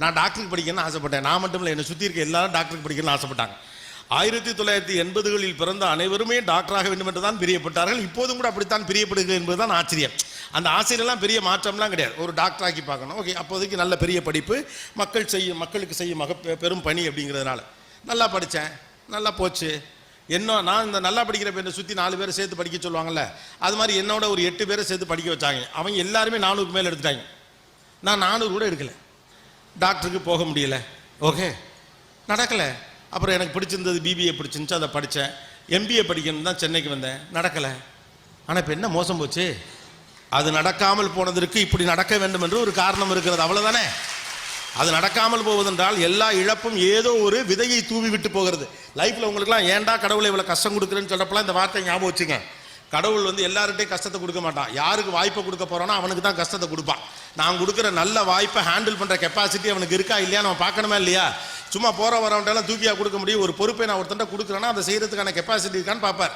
நான் டாக்டருக்கு படிக்கணும்னு ஆசைப்பட்டேன். நான் மட்டும் இல்லை என்னை சுற்றி இருக்க எல்லாரும் டாக்டருக்கு படிக்கணும்னு ஆசைப்பட்டாங்க. ஆயிரத்தி தொள்ளாயிரத்தி எண்பதுகளில் பிறந்த அனைவருமே டாக்டராக வேண்டும் என்று தான் பிரியப்பட்டார்கள். இப்போதும் கூட அப்படித்தான் பிரியப்படுகிறது என்பதுதான் ஆச்சரியம். அந்த ஆசையிலெல்லாம் பெரிய மாற்றம்லாம் கிடையாது. ஒரு டாக்டராக்கி பார்க்கணும். ஓகே அப்போதைக்கு நல்ல பெரிய படிப்பு மக்கள் செய்யும் மக்களுக்கு செய்யும் மக பெரும் பணி அப்படிங்கிறதுனால. நல்லா படித்தேன். நல்லா போச்சு. என்ன நான் இந்த நல்லா படிக்கிற பேரை சுற்றி நாலு பேரை சேர்த்து படிக்க சொல்லுவாங்கல்ல அது மாதிரி என்னோட ஒரு எட்டு பேரை சேர்த்து படிக்க வச்சாங்க. அவங்க எல்லாருமே நானூறுக்கு மேலே எடுத்துட்டாங்க. நான் நானூறு கூட எடுக்கலை. டாக்டருக்கு போக முடியல. ஓகே? நடக்கலை. அப்புறம் எனக்கு பிடிச்சிருந்தது பிபிஏ பிடிச்சிருந்துச்சு அதை படித்தேன். எம்பிஏ படிக்கணும் தான் சென்னைக்கு வந்தேன். நடக்கலை. ஆனால் இப்போ என்ன மோசம் போச்சு? அது நடக்காமல் போனதற்கு இப்படி நடக்க வேண்டும் என்று ஒரு காரணம் இருக்கிறது. அவ்வளோதானே அது நடக்காமல் போவதென்றால் எல்லா இழப்பும் ஏதோ ஒரு விதையை தூவி விட்டு போகிறது. லைஃப்பில் உங்களுக்குலாம் ஏன்டா கடவுளை இவ்வளோ கஷ்டம் கொடுக்குறேன்னு சொல்கிறப்பெல்லாம் இந்த வார்த்தை ஞாபகம் வச்சுங்க. கடவுள் வந்து எல்லார்கிட்டையும் கஷ்டத்தை கொடுக்க மாட்டான். யாருக்கு வாய்ப்பை கொடுக்க போறானோ அவனுக்கு தான் கஷ்டத்தை கொடுப்பான். நான் கொடுக்குற நல்ல வாய்ப்பை ஹேண்டில் பண்ணுற கெப்பாசிட்டி அவனுக்கு இருக்கா இல்லையா நம்ம பார்க்கணுமா இல்லையா? சும்மா போகிற வரவன்ட்டெல்லாம் தூக்கியா கொடுக்க முடியும். ஒரு பொறுப்பை நான் ஒருத்தன்ட்ட கொடுக்குறேன்னா அதை செய்கிறதுக்கான கெப்பாசிட்டி இருக்கான்னு பார்ப்பார்.